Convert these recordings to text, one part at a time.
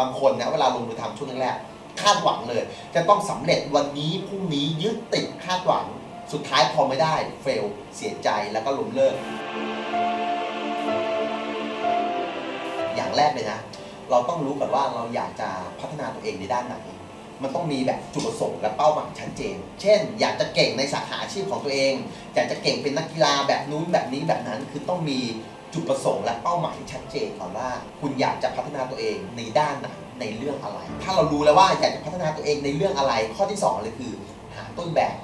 บางคนนะเวลาลงมือทำช่วงแรกๆคาดหวังเลย จะต้องสำเร็จวันนี้พรุ่งนี้ยึดติดคาดหวังสุดท้ายพอไม่ได้เฟลเสียใจแล้วก็ล้มเลิก อย่างแรกเลยนะ เราต้องรู้ก่อนว่าเราอยากจะพัฒนาตัวเองในด้านไหน มันต้องมีแบบจุดประสงค์และเป้าหมายชัดเจน เช่น อยากจะเก่งในสาขาอาชีพของตัวเอง อยากจะเก่งเป็นนักกีฬาแบบนู้นแบบนี้แบบนั้นคือต้องมี จุดประสงค์และเป้าหมายที่ชัดเจนก่อนว่า คุณอยากจะพัฒนาตัวเองในด้านไหนในเรื่องอะไร ถ้าเรารู้แล้วว่าอยากจะพัฒนาตัวเองในเรื่องอะไร ข้อที่สองเลยคือ หาต้นแบบ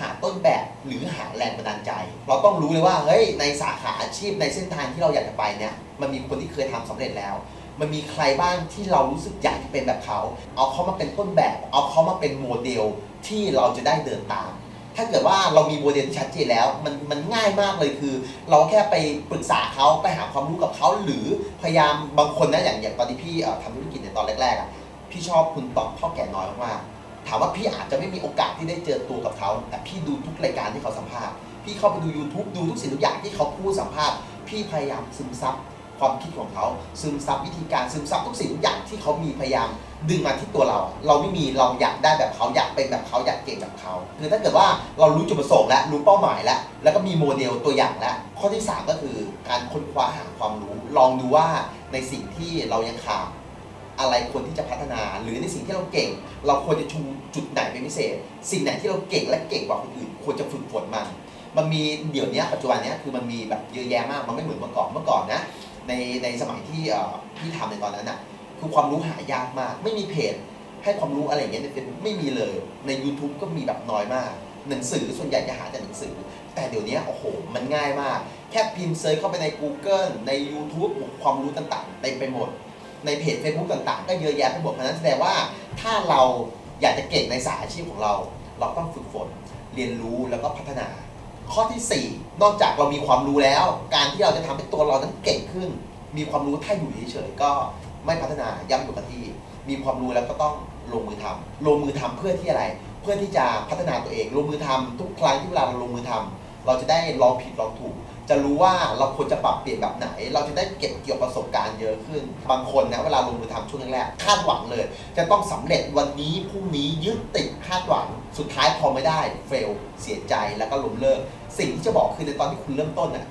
หาต้นแบบหรือหาแรงบันดาลใจ เราต้องรู้เลยว่าเฮ้ยในสาขาอาชีพในเส้นทางที่เราอยากจะไปเนี่ยมันมีคนที่เคยทำสำเร็จแล้ว มันมีใครบ้างที่เรารู้สึกอยากจะเป็นแบบเขา เอาเขามาเป็นต้นแบบ เอาเขามาเป็นโมเดลที่เราจะได้เดินตาม ถ้าเกิดว่าเรามีโมเดลที่ชัดเจนแล้ว มันมันง่ายมากเลยคือ เราแค่ไปปรึกษาเขาไปหาความรู้กับเขาหรือพยายามบางคนนะอย่างอย่างตอนที่พี่ทำธุรกิจในตอนแรกๆอะพี่ชอบคุณตอบพ่อแก่น้อยมากถามว่าพี่อาจจะไม่มีโอกาสที่ได้เจอตัวกับเขา แต่พี่ดูทุกรายการที่เขาสัมภาษณ์ พี่เข้าไปดู YouTube ดูทุกสิ่งทุกอย่างที่เขาพูดสัมภาษณ์ พี่พยายามซึมซับ ความคิดของเขาซึมซับวิธีการซึมซับทุกสิ่งทุกอย่างที่เขามีพยายามดึงมาที่ตัวเรา เราไม่มีเราอยากได้แบบเขาอยากเป็นแบบเขาอยากเก่งแบบเขาคือถ้าเกิดว่าเรารู้จุดประสงค์แล้วรู้เป้าหมายแล้วแล้วก็มีโมเดลตัวอย่างแล้วข้อที่ 3 ก็คือการค้นคว้าหาความรู้ ลองดูว่าในสิ่งที่เรายังขาดอะไรควรที่จะพัฒนา หรือในสิ่งที่เราเก่ง เราควรจะชูจุดไหนเป็นพิเศษ สิ่งไหนที่เราเก่งและเก่งกว่าคนอื่น ควรจะฝึกฝนมันมันมีเดี๋ยวนี้ปัจจุบันนี้คือมันมีแบบเยอะแยะมากมันไม่เหมือนเมื่อก่อนเมื่อก่อนนะ ในในสมัยที่พี่ทำในตอนนั้นน่ะคือความรู้หายากมาก ไม่มีเพจให้ความรู้อะไรอย่างเงี้ยในเฟซบุ๊กไม่มีเลย ใน YouTube ก็มีแบบน้อยมาก หนังสือส่วนใหญ่จะหาแต่หนังสือ แต่เดี๋ยวนี้โอ้โห มันง่ายมาก แค่พิมพ์เซิร์ชเข้าไปใน Google ใน YouTube ความรู้ต่างๆเต็มไปหมด ในเพจ Facebook ต่างๆ ก็เยอะแยะไปหมดเพราะนั้นแสดงว่าถ้าเราอยากจะเก่งในสายอาชีพของเรา เราต้องฝึกฝนเรียนรู้แล้วก็พัฒนา ข้อทีสี่ 4 นอกจากเรามีความรู้แล้ว การที่เราจะทำให้ตัวเรานั้นเก่งขึ้น มีความรู้ถ้าอยู่เฉยๆก็ไม่พัฒนาย่ำอยู่กับที่ มีความรู้แล้วก็ต้องลงมือทำลงมือทำเพื่อที่อะไร เพื่อที่จะพัฒนาตัวเอง ลงมือทำทุกครั้งที่เวลาเราลงมือทำเราจะได้ลองผิดลองถูก จะรู้ว่าเราควรจะปรับเปลี่ยนแบบไหน เราจะได้เก็บเกี่ยวประสบการณ์เยอะขึ้น บางคนนะเวลาลงมือทำช่วงแรกๆคาดหวังเลย จะต้องสำเร็จวันนี้พรุ่งนี้ยึดติดคาดหวัง สุดท้ายพอไม่ได้เฟลเสียใจแล้วก็ล้มเลิก สิ่งที่จะบอกคือในตอนที่คุณเริ่มต้นน่ะ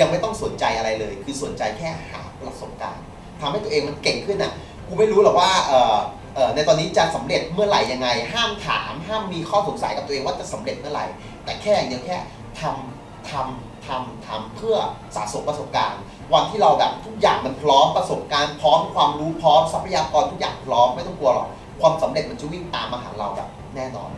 ยังไม่ต้องสนใจอะไรเลย คือสนใจแค่หาประสบการณ์ทำให้ตัวเองมันเก่งขึ้นอะกูไม่รู้หรอกว่าเออเออในตอนนี้จะสำเร็จเมื่อไหร่ยังไง ห้ามถาม ห้ามมีข้อสงสัยกับตัวเองว่าจะสำเร็จเมื่อไหร่ แต่แค่อย่างเดียวแค่ทำทำ ทำทำเพื่อสะสมประสบการณ์ วันที่เราแบบทุกอย่างมันพร้อมประสบการณ์พร้อมความรู้พร้อมทรัพยากรทุกอย่างพร้อมไม่ต้องกลัวหรอกความสำเร็จมันจะวิ่งตามมาหาเราแบบแน่นอน